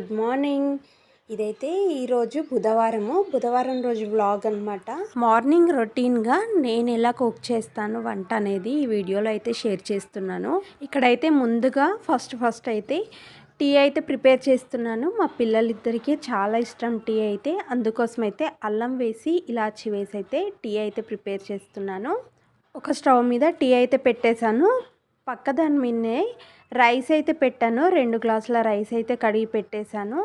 Good morning. ఇదైతే ఈరోజు బుధవారము. బుధవారం రోజు వ్లాగ్ అనమాట మార్నింగ్ రొటీన్గా నేను ఎలా కుక్ చేస్తాను వంట అనేది ఈ వీడియోలో అయితే షేర్ చేస్తున్నాను. ఇక్కడైతే ముందుగా ఫస్ట్ ఫస్ట్ అయితే టీ అయితే ప్రిపేర్ చేస్తున్నాను. మా పిల్లలిద్దరికీ చాలా ఇష్టం టీ అయితే. అందుకోసం అయితే అల్లం వేసి ఇలాచి వేసి అయితే టీ అయితే ప్రిపేర్ చేస్తున్నాను. ఒక స్టవ్ మీద టీ అయితే పెట్టేశాను. పక్క దాని మీదనే రైస్ అయితే పెట్టాను. రెండు గ్లాసుల రైస్ అయితే కడిగి పెట్టేశాను.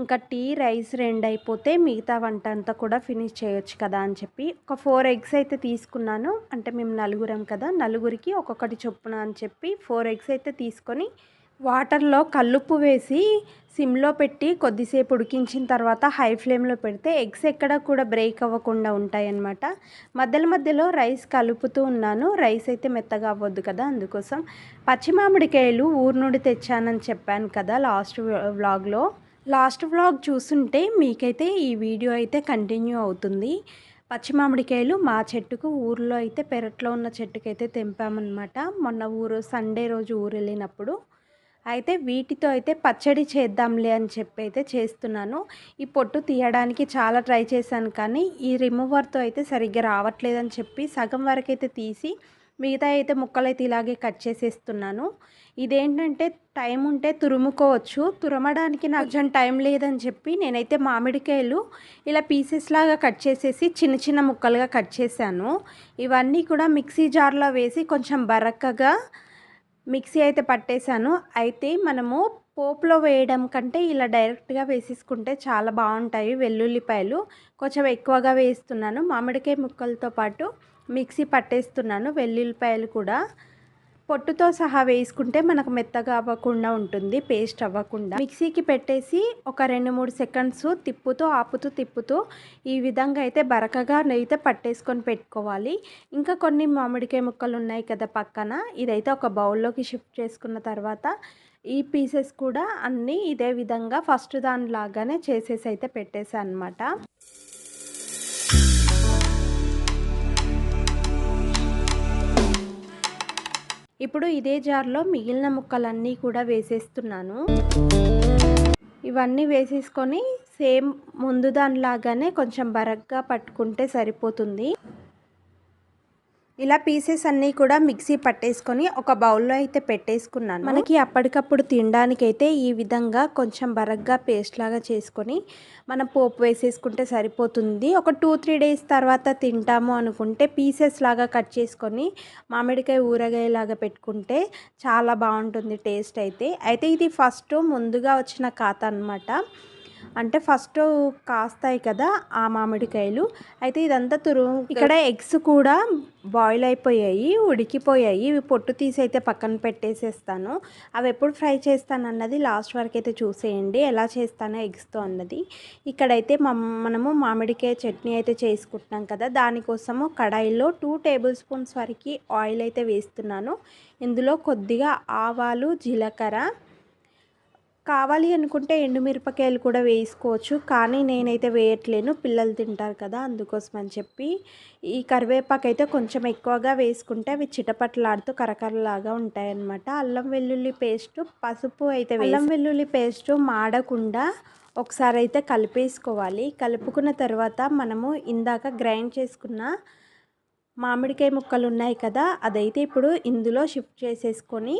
ఇంకా టీ రైస్ రెండు అయిపోతే మిగతా వంట అంతా కూడా ఫినిష్ చేయొచ్చు కదా అని చెప్పి ఒక ఫోర్ ఎగ్స్ అయితే తీసుకున్నాను. అంటే మేము నలుగురం కదా నలుగురికి ఒక్కొక్కటి చొప్పున అని చెప్పి ఫోర్ ఎగ్స్ అయితే తీసుకొని వాటర్లో కల్లుప్పు వేసి సిమ్లో పెట్టి కొద్దిసేపు ఉడికించిన తర్వాత హై ఫ్లేమ్లో పెడితే ఎగ్స్ ఎక్కడ కూడా బ్రేక్ అవ్వకుండా ఉంటాయన్నమాట. మధ్యలో మధ్యలో రైస్ కలుపుతూ ఉన్నాను. రైస్ అయితే మెత్తగా అవ్వద్దు కదా అందుకోసం. పచ్చి మామిడికాయలు ఊరు నుండి తెచ్చానని చెప్పాను కదా లాస్ట్ వ్లాగ్లో. లాస్ట్ వ్లాగ్ చూస్తుంటే మీకైతే ఈ వీడియో అయితే కంటిన్యూ అవుతుంది. పచ్చి మామిడికాయలు మా చెట్టుకు ఊర్లో అయితే పెరట్లో ఉన్న చెట్టుకైతే తెంపామన్నమాట. మొన్న ఊరు సండే రోజు ఊరు వెళ్ళినప్పుడు అయితే వీటితో అయితే పచ్చడి చేద్దాంలే అని చెప్పి అయితే చేస్తున్నాను. ఈ పొట్టు తీయడానికి చాలా ట్రై చేశాను కానీ ఈ రిమూవర్తో అయితే సరిగ్గా రావట్లేదని చెప్పి సగం వరకు అయితే తీసి మిగతా అయితే ముక్కలు అయితే ఇలాగే కట్ చేసేస్తున్నాను. ఇదేంటంటే టైం ఉంటే తురుముకోవచ్చు. తురమడానికి నాకు కొంచెం టైం లేదని చెప్పి నేనైతే మామిడికాయలు ఇలా పీసెస్ లాగా కట్ చేసేసి చిన్న చిన్న ముక్కలుగా కట్ చేశాను. ఇవన్నీ కూడా మిక్సీ జార్లో వేసి కొంచెం బరక్కగా మిక్సీ అయితే పట్టేశాను. అయితే మనము పోపులో వేయడం కంటే ఇలా డైరెక్ట్గా వేసేసుకుంటే చాలా బాగుంటాయి వెల్లుల్లిపాయలు. కొంచెం ఎక్కువగా వేస్తున్నాను. మామిడికాయ ముక్కలతో పాటు మిక్సీ పట్టేస్తున్నాను వెల్లుల్లిపాయలు కూడా. పొట్టుతో సహా వేసుకుంటే మనకు మెత్తగా అవ్వకుండా ఉంటుంది పేస్ట్ అవ్వకుండా. మిక్సీకి పెట్టేసి ఒక రెండు మూడు సెకండ్స్ తిప్పుతూ ఆపుతూ తిప్పుతూ ఈ విధంగా అయితే బరకగా నెయ్యితే పట్టేసుకొని పెట్టుకోవాలి. ఇంకా కొన్ని మామిడికాయ ముక్కలు ఉన్నాయి కదా పక్కన. ఇదైతే ఒక బౌల్లోకి షిఫ్ట్ చేసుకున్న తర్వాత ఈ పీసెస్ కూడా అన్నీ ఇదే విధంగా ఫస్ట్ దానిలాగానే చేసేసి అయితే పెట్టేసాను అనమాట ఇప్పుడు ఇదే జార్లో మిగిలిన ముక్కలన్నీ కూడా వేసేస్తున్నాను. ఇవన్నీ వేసేసుకొని సేమ్ ముందు దానిలాగానే కొంచెం బరగ్గా పట్టుకుంటే సరిపోతుంది. ఇలా పీసెస్ అన్నీ కూడా మిక్సీ పట్టేసుకొని ఒక బౌల్లో అయితే పెట్టేసుకున్నాను. మనకి అప్పటికప్పుడు తినడానికి అయితే ఈ విధంగా కొంచెం బరగ్గా పేస్ట్ లాగా చేసుకొని మనం పోపు వేసేసుకుంటే సరిపోతుంది. ఒక టూ త్రీ డేస్ తర్వాత తింటాము అనుకుంటే పీసెస్ లాగా కట్ చేసుకొని మామిడికాయ ఊరగాయ లాగా పెట్టుకుంటే చాలా బాగుంటుంది టేస్ట్ అయితే. అయితే ఇది ఫస్ట్ ముందుగా వచ్చిన ఖాతా అనమాట అంటే ఫస్ట్ కాస్తాయి కదా ఆ మామిడికాయలు. అయితే ఇదంతా తురు ఇక్కడ ఎగ్స్ కూడా బాయిల్ అయిపోయాయి ఉడికిపోయాయి. ఇవి పొట్టు తీసి అయితే పక్కన పెట్టేసేస్తాను. అవి ఎప్పుడు ఫ్రై చేస్తాను అన్నది లాస్ట్ వరకు అయితే చూసేయండి. ఎలా చేస్తానో ఎగ్స్తో అన్నది. ఇక్కడైతే మనము మామిడికాయ చట్నీ అయితే చేసుకుంటున్నాం కదా. దానికోసము కడాయిలో టూ టేబుల్ స్పూన్స్ వరకు ఆయిల్ అయితే వేస్తున్నాను. ఇందులో కొద్దిగా ఆవాలు జీలకర్ర కావాలి అనుకుంటే ఎండుమిరపకాయలు కూడా వేసుకోవచ్చు. కానీ నేనైతే వేయట్లేను. పిల్లలు తింటారు కదా అందుకోసం అని చెప్పి. ఈ కరివేపాకు అయితే కొంచెం ఎక్కువగా వేసుకుంటే అవి చిటపట్లాడుతూ కరకరలాగా ఉంటాయన్నమాట. అల్లం వెల్లుల్లి పేస్ట్ పసుపు అయితే అల్లం వెల్లుల్లి పేస్ట్ మాడకుండా ఒకసారి అయితే కలిపేసుకోవాలి. కలుపుకున్న తర్వాత మనము ఇందాక గ్రైండ్ చేసుకున్న మామిడికాయ ముక్కలు ఉన్నాయి కదా అదైతే ఇప్పుడు ఇందులో షిఫ్ట్ చేసేసుకొని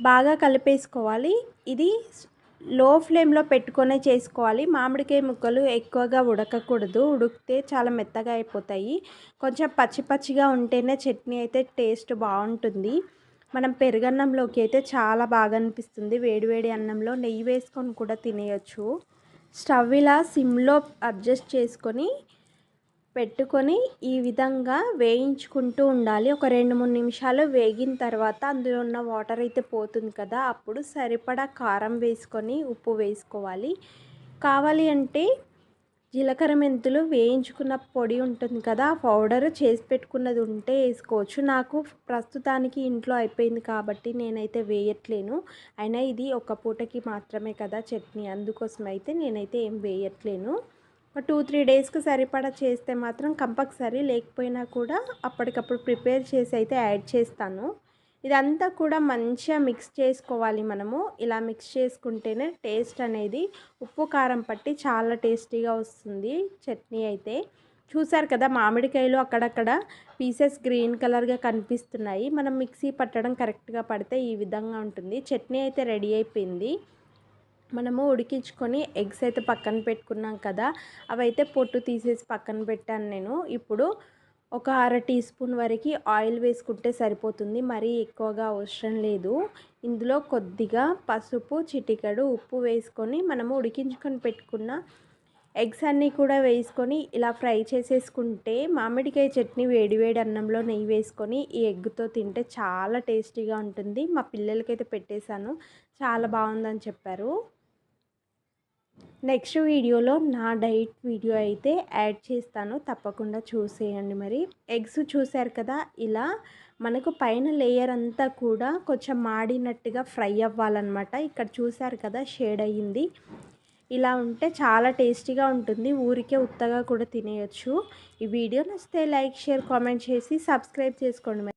బాగా కలిపేసుకోవాలి. ఇది లో ఫ్లేమ్లో పెట్టుకొనే చేసుకోవాలి. మామిడికాయ ముక్కలు ఎక్కువగా ఉడకకూడదు. ఉడికితే చాలా మెత్తగా అయిపోతాయి. కొంచెం పచ్చి పచ్చిగా ఉంటేనే చట్నీ అయితే టేస్ట్ బాగుంటుంది. మనం పెరుగన్నంలోకి అయితే చాలా బాగా అనిపిస్తుంది. వేడివేడి అన్నంలో నెయ్యి వేసుకొని కూడా తినేయచ్చు. స్టవ్ ఇలా సిమ్లో అడ్జస్ట్ చేసుకొని పెట్టుకొని ఈ విధంగా వేయించుకుంటూ ఉండాలి. ఒక రెండు మూడు నిమిషాలు వేగిన తర్వాత అందులో ఉన్న వాటర్ అయితే పోతుంది కదా అప్పుడు సరిపడా కారం వేసుకొని ఉప్పు వేసుకోవాలి. కావాలి అంటే జీలకర్ర మెంతులు వేయించుకున్న పొడి ఉంటుంది కదా ఆ పౌడర్ చేసి పెట్టుకున్నది ఉంటే వేసుకోవచ్చు. నాకు ప్రస్తుతానికి ఇంట్లో అయిపోయింది కాబట్టి నేనైతే వేయట్లేను. అయినా ఇది ఒక పూటకి మాత్రమే కదా చట్నీ అందుకోసం అయితే నేనైతే ఏం వేయట్లేను. ఒక టూ త్రీ డేస్కి సరిపడా చేస్తే మాత్రం కంపల్సరీ లేకపోయినా కూడా అప్పటికప్పుడు ప్రిపేర్ చేసి అయితే యాడ్ చేస్తాను. ఇదంతా కూడా మంచిగా మిక్స్ చేసుకోవాలి మనము. ఇలా మిక్స్ చేసుకుంటేనే టేస్ట్ అనేది ఉప్పు కారం పట్టి చాలా టేస్టీగా వస్తుంది చట్నీ అయితే. చూసారు కదా మామిడికాయలు అక్కడక్కడ పీసెస్ గ్రీన్ కలర్గా కనిపిస్తున్నాయి. మనం మిక్సీ పట్టడం కరెక్ట్గా పడితే ఈ విధంగా ఉంటుంది. చట్నీ అయితే రెడీ అయిపోయింది. మనము ఉడికించుకొని ఎగ్స్ అయితే పక్కన పెట్టుకున్నాం కదా అవైతే పొట్టు తీసేసి పక్కన పెట్టాను నేను. ఇప్పుడు ఒక అర టీ స్పూన్ వరకు ఆయిల్ వేసుకుంటే సరిపోతుంది మరీ ఎక్కువగా అవసరం లేదు. ఇందులో కొద్దిగా పసుపు చిటికడు ఉప్పు వేసుకొని మనము ఉడికించుకొని పెట్టుకున్న ఎగ్స్ అన్నీ కూడా వేసుకొని ఇలా ఫ్రై చేసేసుకుంటే మామిడికాయ చట్నీ వేడివేడి అన్నంలో నెయ్యి వేసుకొని ఈ ఎగ్తో తింటే చాలా టేస్టీగా ఉంటుంది. మా పిల్లలకైతే పెట్టేశాను చాలా బాగుందని చెప్పారు. నెక్స్ట్ వీడియోలో నా డైట్ వీడియో అయితే యాడ్ చేస్తాను. తప్పకుండా చూసేయండి మరి. ఎగ్స్ చూశారు కదా ఇలా మనకు పైన లేయర్ అంతా కూడా కొంచెం మాడినట్టుగా ఫ్రై అవ్వాలన్నమాట. ఇక్కడ చూశారు కదా షేడ్ అయ్యింది. ఇలా ఉంటే చాలా టేస్టీగా ఉంటుంది. ఊరికే ఉత్తగా కూడా తినేయచ్చు. ఈ వీడియో నచ్చితే లైక్ షేర్ కామెంట్ చేసి సబ్స్క్రైబ్ చేసుకోండి